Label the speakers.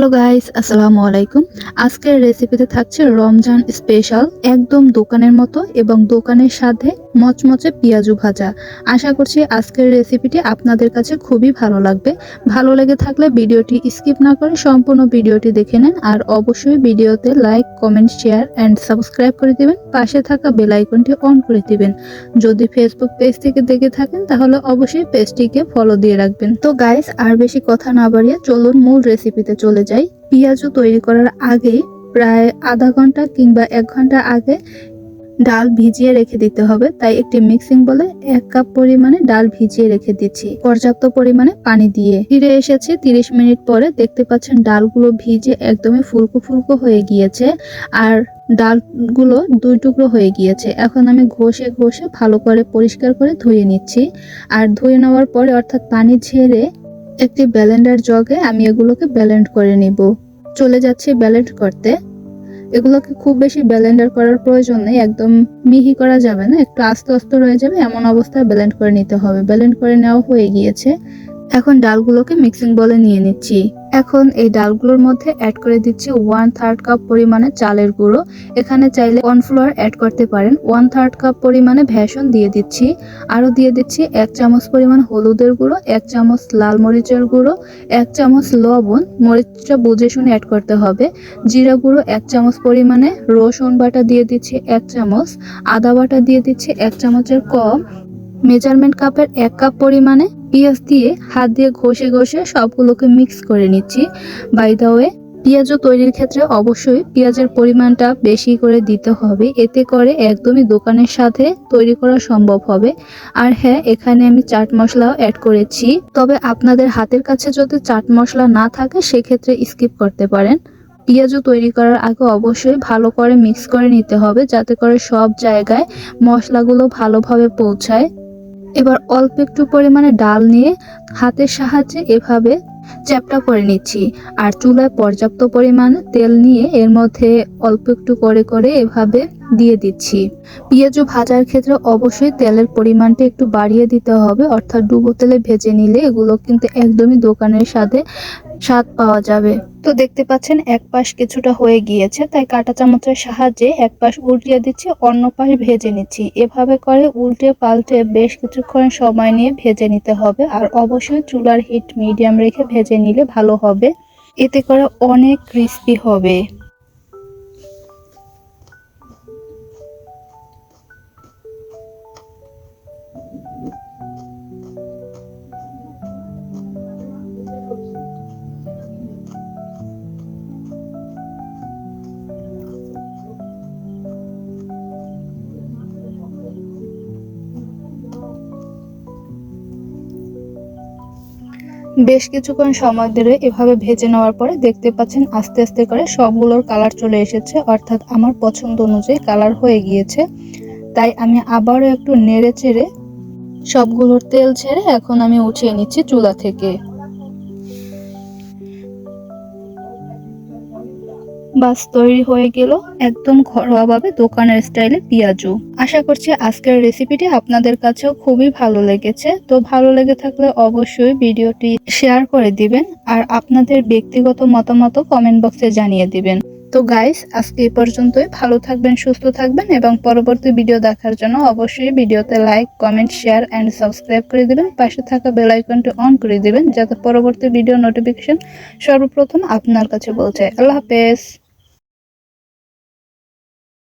Speaker 1: Hello guys আসসালামু আলাইকুম আজকের রেসিপিতে থাকছে রমজান স্পেশাল একদম দোকানের মতো এবং দোকানের সাথে মচমচে পেঁয়াজু ভাজা। আশা করছি আজকের রেসিপিটি আপনাদের কাছে খুবই ভালো লাগবে। ভালো লেগে থাকলে ভিডিওটি স্কিপ না করে সম্পূর্ণ ভিডিওটি দেখে নেন আর অবশ্যই ভিডিওতে like comment share and subscribe করে দিবেন। পাশে থাকা বেল আইকনটি অন করে দিবেন। যদি ফেসবুক পেজ থেকে দেখে থাকেন তাহলে অবশ্যই পেজটিকে ফলো দিয়ে রাখবেন। তো গাইস আর বেশি কথা না বাড়িয়ে চলুন মূল রেসিপিতে চলে যাই। পেঁয়াজু তৈরি করার আগেই প্রায় আধা ঘণ্টা কিংবা এক ঘণ্টা আগে ডাল ভিজিয়ে রেখে দিতে হবে। তাই একটি মিক্সিং বলে এক কাপ পরিমাণে ডাল ভিজিয়ে রেখে দিচ্ছি। পর্যাপ্ত পরিমাণে পানি দিয়ে। ফিরে এসেছি তিরিশ মিনিট পরে। দেখতে পাচ্ছেন ডালগুলো ভিজে একদমই ফুলকো ফুলকো হয়ে গিয়েছে আর ডালগুলো দুই টুকরো হয়ে গিয়েছে। এখন আমি ঘষে ঘষে ভালো করে পরিষ্কার করে ধুয়ে নিচ্ছি। আর ধুয়ে নেওয়ার পরে অর্থাৎ পানি ঝেড়ে একটি ব্যালেন্ডার জগে আমি এগুলোকে ব্যালেন্ড করে নিব। চলে যাচ্ছি ব্যালেন্ড করতে। এগুলোকে খুব বেশি ব্যালেন্ডার করার প্রয়োজন নেই, একদম মিহি করা যাবে না, একটু আস্তে আস্তে রয়ে যাবে, এমন অবস্থায় ব্যালেন্ড করে নিতে হবে। ব্যালেন্ড করে নেওয়া হয়ে গিয়েছে। এখন ডালগুলোকে মিক্সিং বলে নিয়ে নিচ্ছি। এখন এই ডালগুলোর মধ্যে অ্যাড করে দিচ্ছি ওয়ান থার্ড কাপ পরিমাণে চালের গুঁড়ো। এখানে চাইলে কর্নফ্লাওয়ার অ্যাড করতে পারেন। ওয়ান থার্ড কাপ পরিমাণে ভেষন দিয়ে দিচ্ছি। আরও দিয়ে দিচ্ছি এক চামচ পরিমাণ হলুদের গুঁড়ো, এক চামচ লাল মরিচের গুঁড়ো, এক চামচ লবণ। মরিচটা বুঝে শুনে অ্যাড করতে হবে। জিরা গুঁড়ো, এক চামচ পরিমাণে রসুন বাটা দিয়ে দিচ্ছি এক চামচ। আদা বাটা দিয়ে দিচ্ছি এক চামচের কম। মেজারমেন্ট কাপের এক কাপ পরিমাণে পেঁয়াজ দিয়ে হাত দিয়ে ঘষে ঘষে সবগুলোকে মিক্স করে নিচ্ছি। বাই দা ওয়ে পেঁয়াজও তৈরির ক্ষেত্রে অবশ্যই পেঁয়াজের পরিমাণটা বেশি করে দিতে হবে। এতে করে একদমই দোকানের সাথে তৈরি করা সম্ভব হবে। আর হ্যাঁ এখানে আমি চাট মশলাও অ্যাড করেছি। তবে আপনাদের হাতের কাছে যদি চাট মশলা না থাকে, সেক্ষেত্রে স্কিপ করতে পারেন। পেঁয়াজও তৈরি করার আগে অবশ্যই ভালো করে মিক্স করে নিতে হবে, যাতে করে সব জায়গায় মশলাগুলো ভালোভাবে পৌঁছায়। এবার অল্প একটু পরিমাণে ডাল নিয়ে হাতের সাহায্যে এভাবে চ্যাপটা করে নিচ্ছি। আর চুলায় পর্যাপ্ত পরিমাণ তেল নিয়ে এর মধ্যে অল্প একটু করে করে এভাবে দিয়ে দিচ্ছি। পেঁয়াজু ভাজার ক্ষেত্রে অবশ্যই তেলের পরিমাণটা একটু বাড়িয়ে দিতে হবে। অর্থাৎ ডুবো তেলে ভেজে নিলে এগুলো কিন্তু একদমই দোকানের সাথে স্বাদ পাওয়া যাবে। তো দেখতে পাচ্ছেন, এক পাশ কিছুটা হয়ে গিয়েছে, তাই কাঁটা চামচের সাহায্যে এক পাশ উল্টিয়ে দিচ্ছি, অন্য পাশ ভেজে নিচ্ছি। এভাবে করে উল্টে পাল্টে বেশ কিছুক্ষণ সময় নিয়ে ভেজে নিতে হবে, আর অবশ্যই চুলার হিট মিডিয়াম রেখে ভেজে নিলে ভালো হবে। এতে করে অনেক ক্রিস্পি হবে। বেশ কিছুক্ষণ সময় ধরে এভাবে ভেজে নেওয়ার পরে দেখতে পাচ্ছেন আস্তে আস্তে করে সবগুলোর কালার চলে এসেছে, অর্থাৎ আমার পছন্দ অনুযায়ী কালার হয়ে গিয়েছে। তাই আমি আবারও একটু নেড়ে চেড়ে সবগুলোর তেল ছেড়ে এখন আমি উঠিয়ে নিচ্ছি চুলা থেকে। বাস তৈরি হয়ে গেল একদম ঘরোয়াভাবে দোকানের স্টাইলে পেঁয়াজু। আশা করছি আজকের রেসিপিটি আপনাদের কাছেও খুবই ভালো লেগেছে। তো ভালো লেগে থাকলে অবশ্যই ভিডিওটি শেয়ার করে দিবেন আর আপনাদের ব্যক্তিগত মতামত কমেন্ট বক্সে জানিয়ে দিবেন। তো গাইস আজকে এই পর্যন্তই। ভালো থাকবেন, সুস্থ থাকবেন এবং পরবর্তী ভিডিও দেখার জন্য অবশ্যই ভিডিওতে like comment share and subscribe করে দিবেন। পাশে থাকা বেল আইকনটি অন করে দিবেন যাতে পরবর্তী ভিডিও নোটিফিকেশন সর্বপ্রথম আপনার কাছে পৌঁছায়। আল্লাহ হাফেজ।